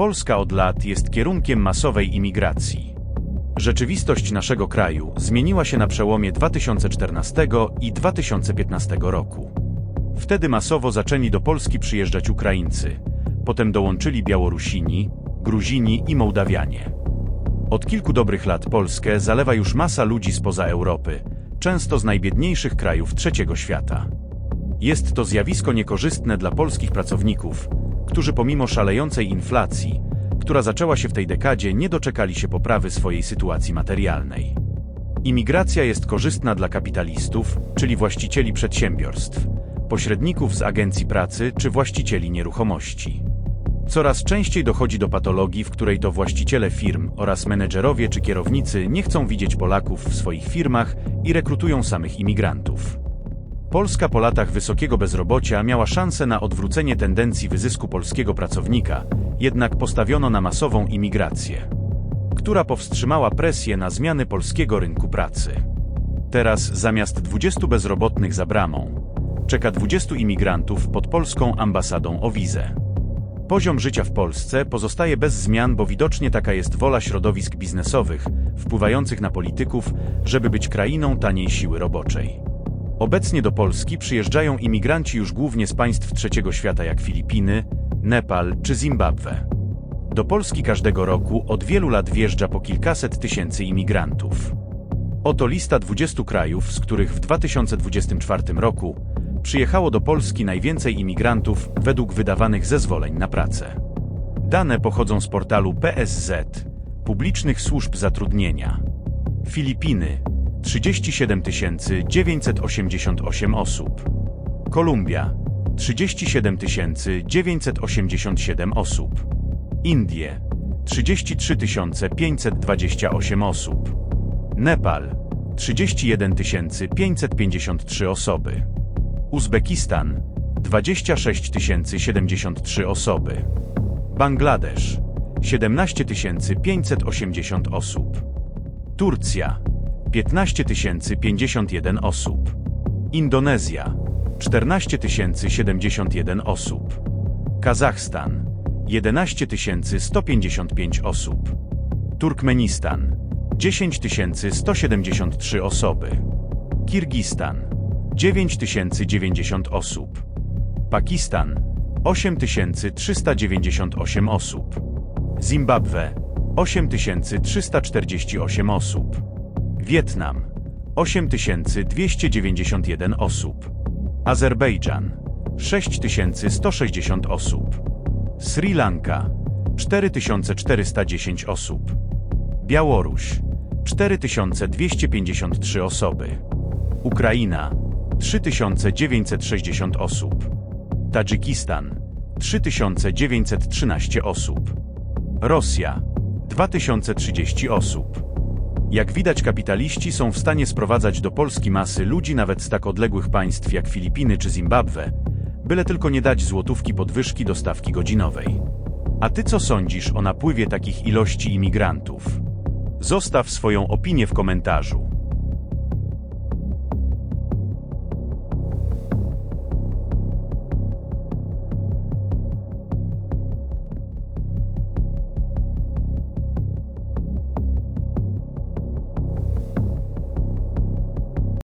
Polska od lat jest kierunkiem masowej imigracji. Rzeczywistość naszego kraju zmieniła się na przełomie 2014 i 2015 roku. Wtedy masowo zaczęli do Polski przyjeżdżać Ukraińcy, potem dołączyli Białorusini, Gruzini i Mołdawianie. Od kilku dobrych lat Polskę zalewa już masa ludzi spoza Europy, często z najbiedniejszych krajów trzeciego świata. Jest to zjawisko niekorzystne dla polskich pracowników, którzy pomimo szalejącej inflacji, która zaczęła się w tej dekadzie, nie doczekali się poprawy swojej sytuacji materialnej. Imigracja jest korzystna dla kapitalistów, czyli właścicieli przedsiębiorstw, pośredników z agencji pracy czy właścicieli nieruchomości. Coraz częściej dochodzi do patologii, w której to właściciele firm oraz menedżerowie czy kierownicy nie chcą widzieć Polaków w swoich firmach i rekrutują samych imigrantów. Polska po latach wysokiego bezrobocia miała szansę na odwrócenie tendencji wyzysku polskiego pracownika, jednak postawiono na masową imigrację, która powstrzymała presję na zmiany polskiego rynku pracy. Teraz zamiast 20 bezrobotnych za bramą, czeka 20 imigrantów pod polską ambasadą o wizę. Poziom życia w Polsce pozostaje bez zmian, bo widocznie taka jest wola środowisk biznesowych, wpływających na polityków, żeby być krainą taniej siły roboczej. Obecnie do Polski przyjeżdżają imigranci już głównie z państw trzeciego świata jak Filipiny, Nepal czy Zimbabwe. Do Polski każdego roku od wielu lat wjeżdża po kilkaset tysięcy imigrantów. Oto lista 20 krajów, z których w 2024 roku przyjechało do Polski najwięcej imigrantów według wydawanych zezwoleń na pracę. Dane pochodzą z portalu PSZ, Publicznych Służb Zatrudnienia. Filipiny 37 988 osób. Kolumbia 37 987 osób. Indie 33 528 osób. Nepal 31 553 osoby. Uzbekistan 26 073 osoby. Bangladesz 17 580 osób. Turcja 15 051 osób. Indonezja 14 071 osób. Kazachstan 11 155 osób. Turkmenistan 10 173 osoby. Kirgistan 9090 osób. Pakistan 8398 osób. Zimbabwe 8348 osób. Wietnam 8291 osób. Azerbejdżan 6160 osób. Sri Lanka 4410 osób. Białoruś 4253 osoby. Ukraina 3960 osób. Tadżykistan 3913 osób. Rosja 2030 osób. Jak widać, kapitaliści są w stanie sprowadzać do Polski masy ludzi nawet z tak odległych państw jak Filipiny czy Zimbabwe, byle tylko nie dać złotówki podwyżki do stawki godzinowej. A ty co sądzisz o napływie takich ilości imigrantów? Zostaw swoją opinię w komentarzu.